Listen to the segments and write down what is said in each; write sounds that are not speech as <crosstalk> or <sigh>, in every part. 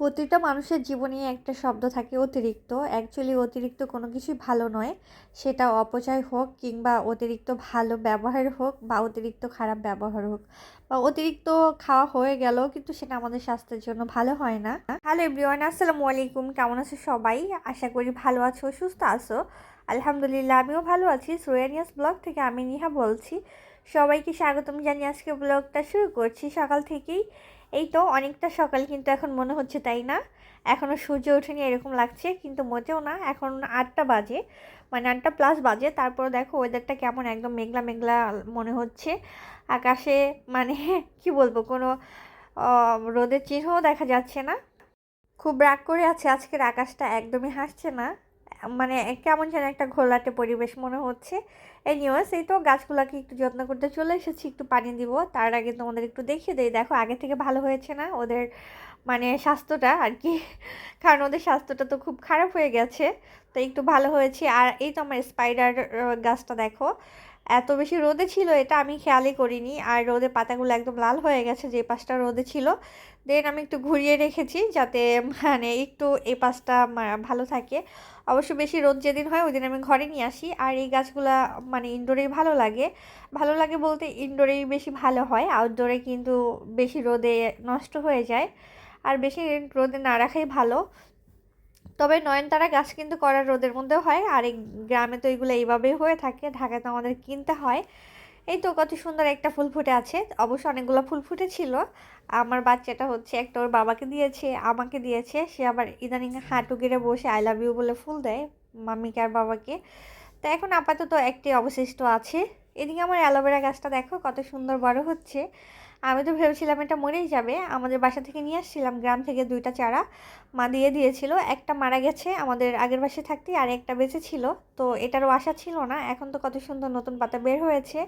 প্রতিটা মানুষের জীবনে একটা শব্দ থাকে অতিরিক্ত। অ্যাকচুয়ালি অতিরিক্ত কোনো কিছুই ভালো নয়। সেটা অপচয় হোক কিংবা অতিরিক্ত ভালো ব্যবহার হোক বা অতিরিক্ত খারাপ ব্যবহার হোক বা অতিরিক্ত খাওয়া হয়ে গেল কিন্তু সেটা আমাদের স্বাস্থ্যের জন্য ভালো হয় না। হ্যালো এভরিওয়ান আসসালামু আলাইকুম। কেমন আছো সবাই? আশা করি ভালো আছো, সুস্থ আছো। আলহামদুলিল্লাহ, আমিও ভালো আছি। সোয়ানিয়াস ব্লগ থেকে আমি নিহা বলছি। সবাইকে স্বাগতম জানিয়ে আজকে ব্লগটা শুরু করছি। সকাল থেকেই এই তো অনেকটা সকাল কিন্তু এখন মনে হচ্ছে তাই না? এখনও সূর্য ওঠেনি এরকম লাগছে, কিন্তু মোটেও না। এখন আটটা বাজে মানে আটটা প্লাস বাজে। তারপর দেখো ওয়েদারটা কেমন, একদম মেঘলা মেঘলা মনে হচ্ছে। আকাশে মানে <laughs> কি বলব, কোনো রোদের চিহ্নও দেখা যাচ্ছে না। খুব রাগ করে আছে আজকের আকাশটা, একদমই হাসছে না। মানে কেমন যেন একটা ঘোলাটে পরিবেশ মনে হচ্ছে। এনিওয়েস এই তো গাছগুলোকে একটু যত্ন করতে চলে এসেছি, একটু পানি দিব। তার আগে তোমাদের একটু দেখিয়ে দিই। দেখো, আগে থেকে ভালো হয়েছে না ওদের মানে স্বাস্থ্যটা আর কি। <laughs> কারণ ওদের স্বাস্থ্যটা তো খুব খারাপ হয়ে গেছে। তো একটু ভালো হয়েছে। আর এই তো আমার স্পাইডার গাছটা দেখো। এত বেশি রোদে ছিল এটা আমি খেয়ালই করিনি। আর রোদে পাতাগুলো একদম লাল হয়ে গেছে যে পাশটা রোদে ছিল। দেন আমি একটু ঘুরিয়ে রেখেছি যাতে মানে একটু এই পাশটা ভালো থাকে। অবশ্য বেশি রোদ যেদিন হয় ওই দিন আমি ঘরে নিয়ে আসি। আর এই গাছগুলা মানে ইনডোরেই ভালো লাগে। ভালো লাগে বলতে ইনডোরেই বেশি ভালো হয়। আউটডোরে কিন্তু বেশি রোদে নষ্ট হয়ে যায়। আর বেশি রোদে না রাখাই ভালো। তবে নয়নতারা গাছ কিন্তু করার রোদের মধ্যেও হয়, আর এই গ্রামে তো এগুলো এইভাবেই হয়ে থাকে, ঢাকায় তো আমাদের কিনতে হয়। এই তো কত সুন্দর একটা ফুল ফুটে আছে, অবশ্য অনেকগুলো ফুল ফুটেছিল। আমার বাচ্চাটা হচ্ছে একটা, ওর বাবাকে দিয়েছে, আমাকে দিয়েছে, সে আবার ইদানিং হাঁটু গেড়ে বসে আই লাভ ইউ বলে ফুল দেয় মাম্মিকে আর বাবাকে। তো এখন আপাতত একটি অবশিষ্ট আছে। এদিকে আমার অ্যালোভেরা গাছটা দেখো, কত সুন্দর বড় হচ্ছে। আমি তো ভেবেছিলাম এটা মরেই যাবে। আমাদের বাসা থেকে নিয়ে আসছিলাম, গ্রাম থেকে দুইটা চারা। মা দিয়ে দিয়েছিল, একটা মারা গেছে, আমাদের আগের বাসে থাকতেই আর একটা বেঁচে ছিল। তো এটারও আশা ছিল না, এখন তো কত সুন্দর নতুন পাতা বের হয়েছে।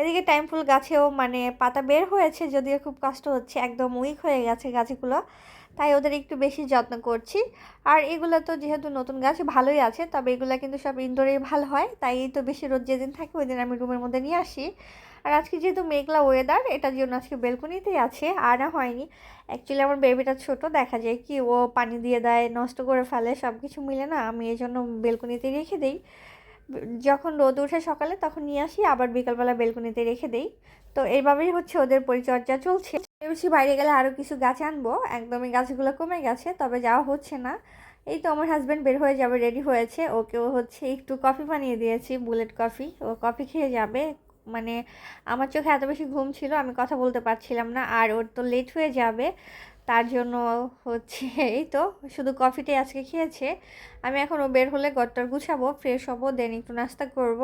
এদিকে টাইম ফুল গাছেও মানে পাতা বের হয়েছে, যদিও খুব কষ্ট হচ্ছে, একদম উইক হয়ে গেছে গাছগুলো। তাই ওদের একটু বেশি যত্ন করছি। আর এগুলো তো যেহেতু নতুন গাছ, ভালোই আছে, তবে এগুলো কিন্তু সব ইনডোরেই ভালো হয়। তাই তো বেশি রোদ যেদিন থাকে ওই দিন আমি রুমের মধ্যে নিয়ে আসি। আর আজকে যেহেতু মেঘলা ওয়েদার এটার জন্য আজকে বেলকনিতেই আছে আনা হয়নি। অ্যাকচুয়ালি আমার বেবিটা ছোট, দেখা যায় কি ও পানি দিয়ে দেয়, নষ্ট করে ফেলে সব কিছু মিলে না আমি এই জন্য বেলকনিতে রেখে দিই। যখন রোদ ওঠে সকালে তখন নিয়ে আসি, আবার বিকালবেলা বেলকনিতে রেখে দেই। তো এইভাবেই হচ্ছে ওদের পরিচর্যা চলছে। ভেবেছি বাইরে গেলে আরও কিছু গাছ আনব। একদমই গাছগুলো কমে গেছে, তবে যাওয়া হচ্ছে না। এই তো আমার হাজব্যান্ড বের হয়ে যাবে রেডি হয়েছে। ওকেও হচ্ছে একটু কফি বানিয়ে দিয়েছি বুলেট কফি ও কফি খেয়ে যাবে মানে আমার চোখে এত বেশি ঘুম ছিল, আমি কথা বলতে পারছিলাম না, আর ওর তো লেট হয়ে যাবে, তার জন্য হচ্ছে <laughs> এই তো, শুধু কফিটাই আজকে খেয়েছে। আমি এখনও বের হলে গড়টার গুছাবো ফ্রেশ হব দেন একটু নাস্তা করব।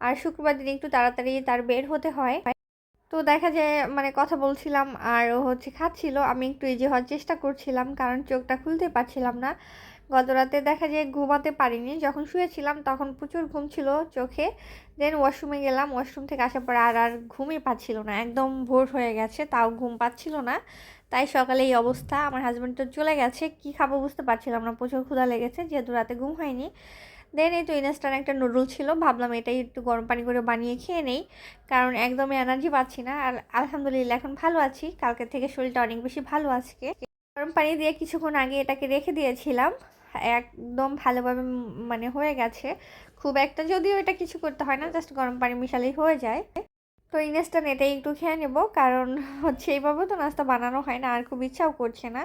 আর শুক্রবার দিন একটু তাড়াতাড়ি তার বের হতে হয়। তো দেখা যায় মানে কথা বলছিলাম আর ও হচ্ছে খাচ্ছিল, আমি একটু ইজি হওয়ার চেষ্টা করছিলাম, কারণ চোখটা খুলতে পারছিলাম না। গত রাতে দেখা যায় ঘুমাতে পারিনি। যখন শুয়েছিলাম তখন প্রচুর ঘুম ছিল চোখে। দেন ওয়াশরুমে গেলাম ওয়াশরুম থেকে আসার পর আর আর ঘুমই পাচ্ছিল না। একদম ভোর হয়ে গেছে, তাও ঘুম পাচ্ছিল না। তাই সকালে এই অবস্থা। আমার হাজব্যান্ড তো চলে গেছে, কি খাব বুঝতে পারছিলাম না, প্রচুর ক্ষুধা লেগেছে, যেহেতু রাতে ঘুম হয়নি। দেন এই তো ইনস্টান একটা নুডল ছিল, ভাবলাম এটাই একটু গরম পানি করে বানিয়ে খেয়ে নেই। কারণ একদমই এনার্জি পাচ্ছি না। আর আলহামদুলিল্লাহ, এখন ভালো আছি। কালকে থেকে শরীরটা অনেক বেশি ভালো আজকে। গরম পানি দিয়ে কিছুক্ষণ আগে এটাকে রেখে দিয়েছিলাম। একদম ভালোভাবে মানে হয়ে গেছে। খুব একটা যদিও এটা কিছু করতে হয় না জাস্ট গরম পানি মিশালেই হয়ে যায়। তো এই ইনস্ট্যান্ট এটাই একটু খেয়ে নেব, কারণ হচ্ছে এইভাবে তো নাস্তা বানানো হয় না, আর খুব ইচ্ছাও করছে না।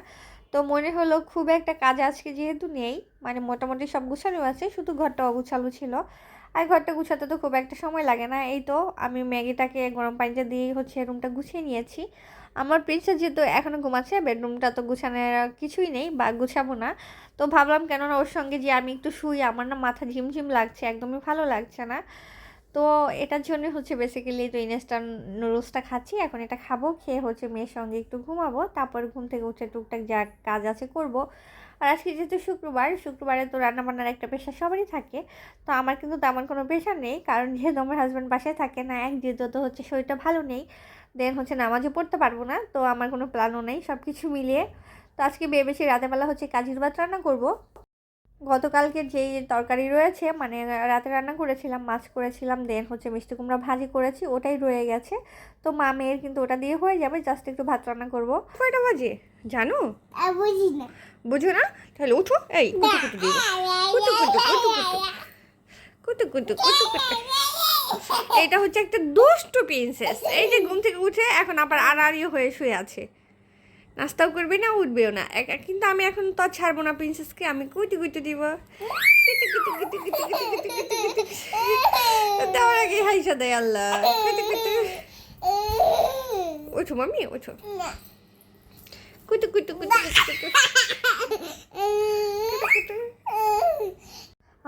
তো মনে হলো খুব একটা কাজ আজকে যেহেতু নেই মানে মোটামুটি সব গুছানো আছে, শুধু ঘরটা অগুছালো ছিল। আর ঘরটা গুছাতে তো খুব একটা সময় লাগে না, এই তো আমি ম্যাগিটাকে গরম পানিতে দিয়ে হচ্ছে রুমটা গুছিয়ে নিয়েছি। আমার প্রিন্সেস যেহেতু এখনও ঘুমাচ্ছে, বেডরুমটা তো গুছানোর কিছুই নেই বা গুছাবো না। তো ভাবলাম কেননা ওর সঙ্গে যে আমি একটু শুই, আমার না মাথা ঝিমঝিম লাগছে, একদমই ভালো লাগছে না। তো এটার জন্য হচ্ছে বেসিক্যালি তো ইনস্ট্যান্ট নুডলসটা খাচ্ছি, এখন এটা খাব, খেয়ে হচ্ছে মেয়ের সঙ্গে একটু ঘুমাবো, তারপর ঘুম থেকে উঠে টুকটাক যা কাজ আছে করব। আর আজকে যেহেতু শুক্রবার, শুক্রবারে তো রান্নাবান্নার একটা পেশা সবারই থাকে, তো আমার কিন্তু তেমন কোনো পেশা নেই, কারণ যেহেতু আমার হাজব্যান্ড বাসায় থাকে না, এক যেহেতু তো হচ্ছে শরীরটা ভালো নেই দেন হচ্ছে নামাজও পড়তে পারব না তো আমার কোনো প্ল্যানও নেই সব কিছু মিলিয়ে। তো আজকে বেশি রাতেবেলা হচ্ছে কাজির ভাত রান্না করব। গতকালকে যেই তরকারি রয়েছে মানে রাতে রান্না করেছিলাম মাছ করেছিলাম দেন হচ্ছে মিষ্টি কুমড়া ভাজি করেছি ওটাই রয়ে গেছে। তো মা মেয়ের কিন্তু ওটা দিয়ে হয়ে যাবে জাস্ট একটু ভাত রান্না করব। কয়টা বাজে? জানো? বুঝি না। বুঝো না? তাহলে উঠো এই কুটু কুটু দিয়ে। <laughs> কুটু কুটু কুটু কুটু কুটু কুটু কুটু কুটু এটা হচ্ছে একটা দুষ্টু প্রিন্সেস এই যে ঘুম থেকে উঠে এখন আবার আড়াআড়িও হয়ে শুয়ে আছে নাস্তাও করবে না উঠবেও না একা কিন্তু আমি এখন তো ছাড়বো না প্রিন্সেসকে আমি কুটি কুটি দিব দেওয়ার আগে হাইসা দেয় আল্লাহ ওঠো মামি ওঠো কুটু কুটু কুটু কুটু কুটু কুটু কুটু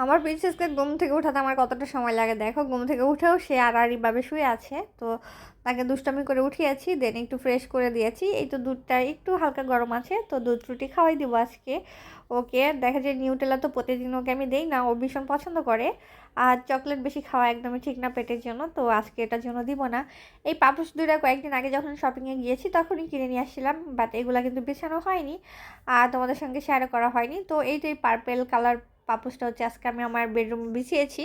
আমার প্রিন্সেসকে ঘুম থেকে উঠাতে আমার কতটা সময় লাগে? দেখো, ঘুম থেকে উঠেও সে আড়াআড়িভাবে শুয়ে আছে। তো তাকে দুষ্টামি করে উঠিয়েছি দেন একটু ফ্রেশ করে দিয়েছি। এই তো দুধটা একটু হালকা গরম আছে, তো দুধ রুটি খাওয়াই দিব আজকে। ওকে, দেখা যায় নিউটেলা তো প্রতিদিন ওকে আমি দেই না, ও ভীষণ পছন্দ করে। আর চকলেট বেশি খাওয়া একদমই ঠিক না পেটের জন্য, তো আজকে এটার জন্য দিব না। এই পাপুস দুইটা কয়েকদিন আগে যখন শপিংয়ে গিয়েছি, তখনই কিনে নিয়ে আসছিলাম বাট এগুলা কিন্তু বিছানো হয়নি, আর তোমাদের সঙ্গে শেয়ার করা হয়নি। তো এই তো এই পার্পেল কালার পাপোসটা হচ্ছে আজকে আমি আমার বেডরুমে বিছিয়েছি।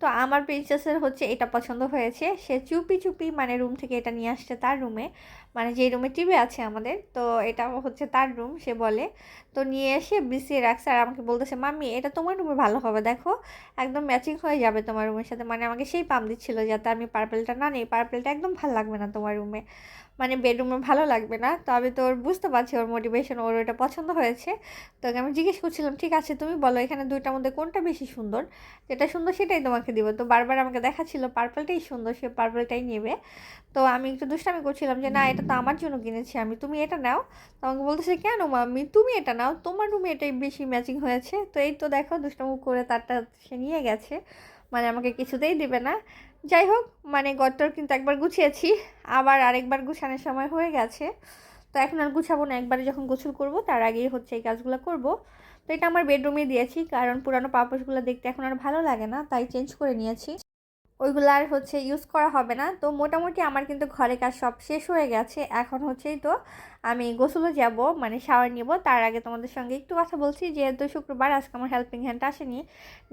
তো আমার প্রিন্সেসের হচ্ছে এটা পছন্দ হয়েছে। সে চুপি চুপি মানে রুম থেকে এটা নিয়ে আসছে তার রুমে মানে যে রুমে টিভি আছে আমাদের, তো এটা হচ্ছে তার রুম সে বলে। তো নিয়ে এসে বিছিয়ে রাখছে আর আমাকে বলতেছে, মাম্মি, এটা তোমার রুমে ভালো হবে, দেখো। একদম ম্যাচিং হয়ে যাবে তোমার রুমের সাথে। মানে আমাকে সেই পাম দিচ্ছিল যাতে আমি পার্পেলটা না নিই। পার্পেলটা একদম ভালো লাগবে না তোমার রুমে মানে বেডরুমে ভালো লাগবে না। তো আমি তো ওর বুঝতে পারছি ওর মোটিভেশন ওর ওটা পছন্দ হয়েছে। তো আমি জিজ্ঞেস করছিলাম, ঠিক আছে, তুমি বলো এখানে দুইটার মধ্যে কোনটা বেশি সুন্দর? যেটা সুন্দর সেটাই তোমাকে দিব। তো বারবার আমাকে দেখাচ্ছিল পার্পলটাই সুন্দর, সে পার্পলটাই নেবে। তো আমি একটু দুষ্টামি করছিলাম যে, না, এটা তো আমার জন্য কিনেছি, আমি, তুমি এটা নাও। তো আমাকে বলতেছে, কেন মাম্মি তুমি এটা নাও, তোমার রুমে এটাই বেশি ম্যাচিং হয়েছে। তো এই তো দেখো, দুষ্টামি করে তারটা সে নিয়ে গেছে। মানে আমাকে কিছুতেই দিবে না। যাই হোক মানে গট্টর কিন্তু একবার গুছিয়েছি। আবার আরেকবার গুছানোর সময় হয়ে গেছে। তো এখন আর গুছাবো না, একবারে যখন গোসল করব, তার আগেই হচ্ছে এই কাজগুলো করব। তো এটা আমার বেডরুমে দিয়েছি, কারণ পুরানো পাপোশগুলো দেখতে এখন আর ভালো লাগে না, তাই চেঞ্জ করে নিয়েছি। ওইগুলো আর হচ্ছে ইউজ করা হবে না। তো মোটামুটি আমার কিন্তু ঘরে কাজ সব শেষ হয়ে গেছে। এখন হচ্ছেই তো আমি গোসলে যাব মানে শাওয়ার নিব। তার আগে তোমাদের সঙ্গে একটু কথা বলছি, যেহেতু শুক্রবার, আজকে আমার হেল্পিং হ্যান্ড আসেনি,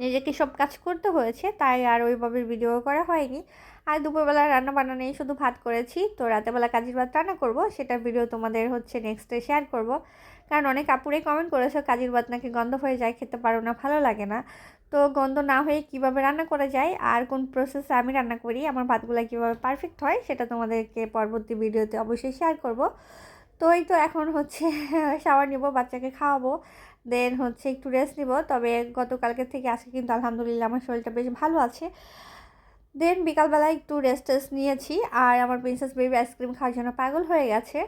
নিজেকে সব কাজ করতে হয়েছে, তাই আর ওইভাবে ভিডিও করা হয়নি। আর দুপুরবেলা রান্না বান্না নেই শুধু ভাত করেছি, তো রাতেবেলা কাজের ভাত রান্না করব, সেটার ভিডিও তোমাদের হচ্ছে নেক্সটে শেয়ার করব। কারণ অনেক আপুরেই কমেন্ট করেছ, কাজের ভাত নাকি গন্ধ হয়ে যায়, খেতে পারো না, ভালো লাগে না। তো গন্ধ না হয়ে কীভাবে রান্না করা যায় আর কোন প্রসেসে আমি রান্না করি, আমার ভাতগুলো কীভাবে পারফেক্ট হয় সেটা তোমাদেরকে পরবর্তী ভিডিওতে অবশ্যই শেয়ার করব। তো এই তো এখন হচ্ছে <laughs> শাওয়ার নিব, বাচ্চাকে খাওয়াবো দেন হচ্ছে একটু রেস্ট নিব। তবে গতকালকে থেকে আজকে কিন্তু আলহামদুলিল্লাহ আমার শরীরটা বেশ ভালো আছে। দেন বিকালবেলা একটু রেস্ট টেস্ট নিয়েছি আর আমার প্রিন্সেস বেবি আইসক্রিম খাওয়ার জন্য পাগল হয়ে গেছে।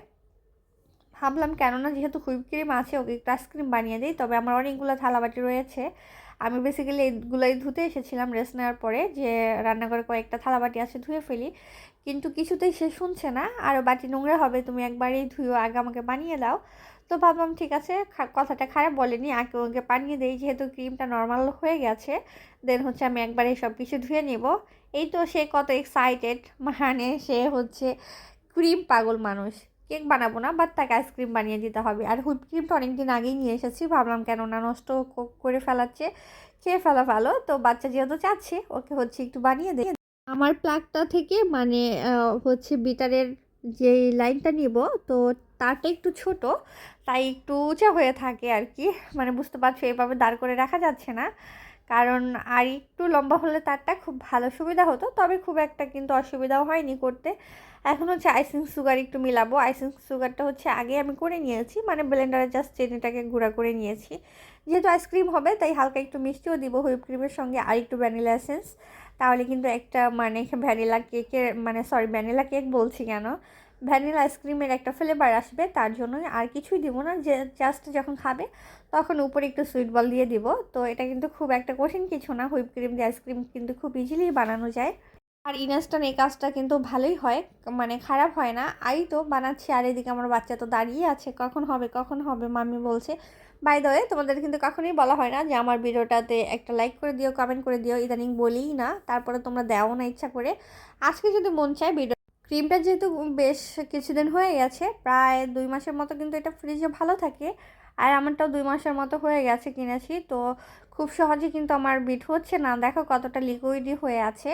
ভাবলাম কেননা যেহেতু হুইপ ক্রিম আছে, ওকে একটু আইসক্রিম বানিয়ে দিই, তবে আমার অনেকগুলো থালাবাটি রয়েছে। আমি বেসিক্যালি এইগুলোই ধুতে এসেছিলাম রেস্ট নেওয়ার পরে যে রান্নাঘরে কয়েকটা থালাবাটি আছে ধুয়ে ফেলি। কিন্তু কিছুতেই সে শুনছে না। আর বাটি নোংরা হবে, তুমি একবারেই ধুয়ো, আগে আমাকে বানিয়ে দাও। তো ভাবলাম, ঠিক আছে কথাটা খারাপ বলেনি, আগে ওকে বানিয়ে দেই, যেহেতু ক্রিমটা নর্মাল হয়ে গেছে দেন হচ্ছে আমি একবারে সব কিছু ধুয়ে নেব। এই তো সে কত এক্সাইটেড মানে সে হচ্ছে ক্রিম পাগল মানুষ। কেক বানাবো না বাট তাকে আইসক্রিম বানিয়ে দিতে হবে। আর হুইপ ক্রিমটা অনেক দিন আগেই নিয়ে এসেছি, ভাবলাম কেন না নষ্ট করে ফেলাচ্ছে, খেয়ে ফেলা ভালো। তো বাচ্চা যেহেতু চাচ্ছে, ওকে হচ্ছে একটু বানিয়ে দে আমার প্লাগটা থেকে মানে হচ্ছে বিটারের যে লাইনটা নিব, তো তারটা একটু ছোট, তাই একটু উঁচা হয়ে থাকে আর কি। মানে বুঝতে পারছ, এভাবে দাঁড় করে রাখা যাচ্ছে না। কারণ আর একটু লম্বা হলে তারটা খুব ভালো সুবিধা হতো, তবে খুব একটা কিন্তু অসুবিধাও হয়নি করতে। এখন হচ্ছে আইসিং সুগার একটু মিলাবো। আইসিং সুগারটা হচ্ছে আগে আমি করে নিয়েছি মানে ব্লেন্ডারে জাস্ট চেনিটাকে গুঁড়া করে নিয়েছি। যেহেতু আইসক্রিম হবে, তাই হালকা একটু মিষ্টিও দিব হুইপ ক্রিমের সঙ্গে আর একটু ভ্যানিলা এসেন্স তাহলে কিন্তু একটা মানে ভ্যানিলা কেকের মানে সরি ভ্যানিলা কেক বলছি কেন? ভ্যানিলা আইসক্রিমের একটা ফ্লেভার আসবে, তার জন্যই আর কিছুই দিব না, যে জাস্ট যখন খাবে, তখন উপরে একটু সুইট বল দিয়ে দিব। তো এটা কিন্তু খুব একটা কঠিন কিছু না হুইপ ক্রিম দিয়ে আইসক্রিম কিন্তু খুব ইজিলি বানানো যায়। আর ইনস্ট্যান্ট এই কাজটা কিন্তু ভালোই হয় মানে খারাপ হয় না। আই তো বানাচ্ছি, আর এদিকে আমার বাচ্চা তো দাঁড়িয়ে আছে, কখন হবে কখন হবে, মাম্মি বলছে। বাই দ্য তোমাদের কিন্তু কখনোই বলা হয় না যে আমার ভিডিওটাতে একটা লাইক করে দিও কমেন্ট করে দিও, ইদানিং বলিই না, তারপরে তোমরা দেও না ইচ্ছা করে। আজকে যদি মন চায় ভিডিও ক্রিমটা যেহেতু বেশ কিছুদিন হয়ে গেছে, প্রায় দুই মাসের মতো কিন্তু এটা ফ্রিজে ভালো থাকে। আর আমারটাও দুই মাসের মতো হয়ে গেছে কিনেছি, তো খুব সহজে কিন্তু আমার বিট হচ্ছে না। দেখো কতটা লিকুইডই হয়ে আছে।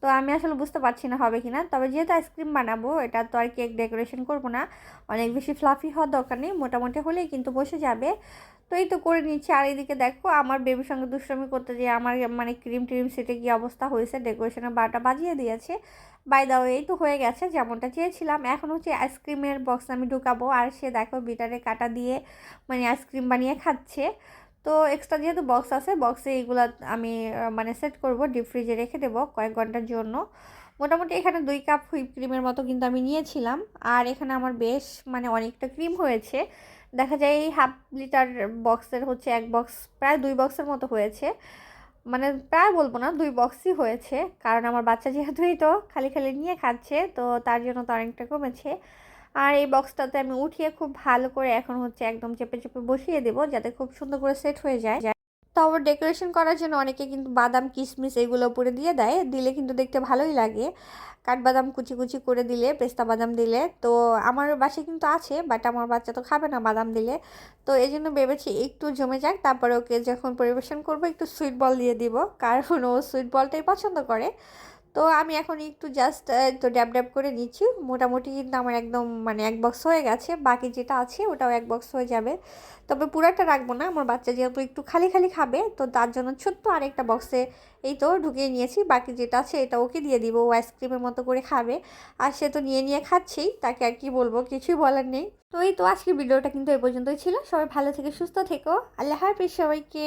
তো আমি আসলে বুঝতে পারছি না হবে কি না তবে যেহেতু আইসক্রিম বানাবো, এটা তো আর কেক ডেকোরেশন করব না। অনেক বেশি ফ্লাফি হওয়ার দরকার নেই, মোটামুটি হলেই কিন্তু বসে যাবে। তো এই তো করে নিচ্ছি। আর এইদিকে দেখো, আমার বেবির সঙ্গে দুষ্টমি করতে যে আমার মানে ক্রিম ট্রিম সেটে কী অবস্থা হয়েছে। ডেকোরেশনের বারোটা বাজিয়ে দিয়েছে। বাই দাও এই তো হয়ে গেছে, যেমনটা চেয়েছিলাম। এখন হচ্ছে আইসক্রিমের বক্স আমি ঢুকাবো, আর সে দেখো বিটারে কাটা দিয়ে মানে আইসক্রিম বানিয়ে খাচ্ছে। তো এক্সট্রা যেহেতু বক্স আছে বক্সে এইগুলো আমি মানে সেট করব ডিপ ফ্রিজে রেখে দেবো কয়েক ঘণ্টার জন্য। মোটামুটি এখানে দুই কাপ হুইপ ক্রিমের মতো কিন্তু আমি নিয়েছিলাম। আর এখানে আমার বেশ মানে অনেকটা ক্রিম হয়েছে। দেখা যায় এই হাফ লিটার বক্সের হচ্ছে এক বক্স প্রায় দুই বক্সের মতো হয়েছে। মানে প্রায় বলব না, দুই বক্সই হয়েছে। কারণ আমার বাচ্চা যেহেতুই তো খালি খালি নিয়ে খাচ্ছে, তো তার জন্য তো অনেকটা কমেছে। আর এই বক্সটাতে আমি উঠিয়ে খুব ভালো করে এখন হচ্ছে একদম চেপে চেপে বসিয়ে দেবো, যাতে খুব সুন্দর করে সেট হয়ে যায়। তারপর ডেকোরেশন করার জন্য অনেকে কিন্তু বাদাম, কিশমিশ এগুলো উপরে দিয়ে দেয়। দিলে কিন্তু দেখতে ভালোই লাগে। কাঠবাদাম কুচি কুচি করে দিলে, পেস্তা বাদাম দিলে। তো আমার বাসায় কিন্তু আছে বাট আমার বাচ্চা তো খাবে না বাদাম দিলে। তো এই জন্য ভেবেছি একটু জমে যাক, তারপরে ওকে যখন পরিবেশন করব, একটু সুইট বল দিয়ে দিব। কারণ ও সুইট বলটাই পছন্দ করে। তো আমি এখন একটু জাস্ট একটু ড্যাব ড্যাব করে নিচ্ছি। মোটামুটি কিন্তু আমার একদম মানে এক বক্স হয়ে গেছে। বাকি যেটা আছে ওটাও এক বক্স হয়ে যাবে। তবে পুরাটা রাখব না। আমার বাচ্চা যেহেতু একটু খালি খালি খাবে, তো তার জন্য ছোট্ট আরেকটা বক্সে এই তো ঢুকিয়ে নিয়েছি। বাকি যেটা আছে এটা ওকে দিয়ে দিব। ও আইসক্রিমের মতো করে খাবে। আর সে তো নিয়ে নিয়ে খাচ্ছেই। তাকে আর কি বলব? কিছুই বলার নেই। তো এই তো আজকের ভিডিওটা কিন্তু এই পর্যন্তই ছিল। সবাই ভালো থেকে সুস্থ থেকো। আল্লাহ হাফিজ সবাইকে।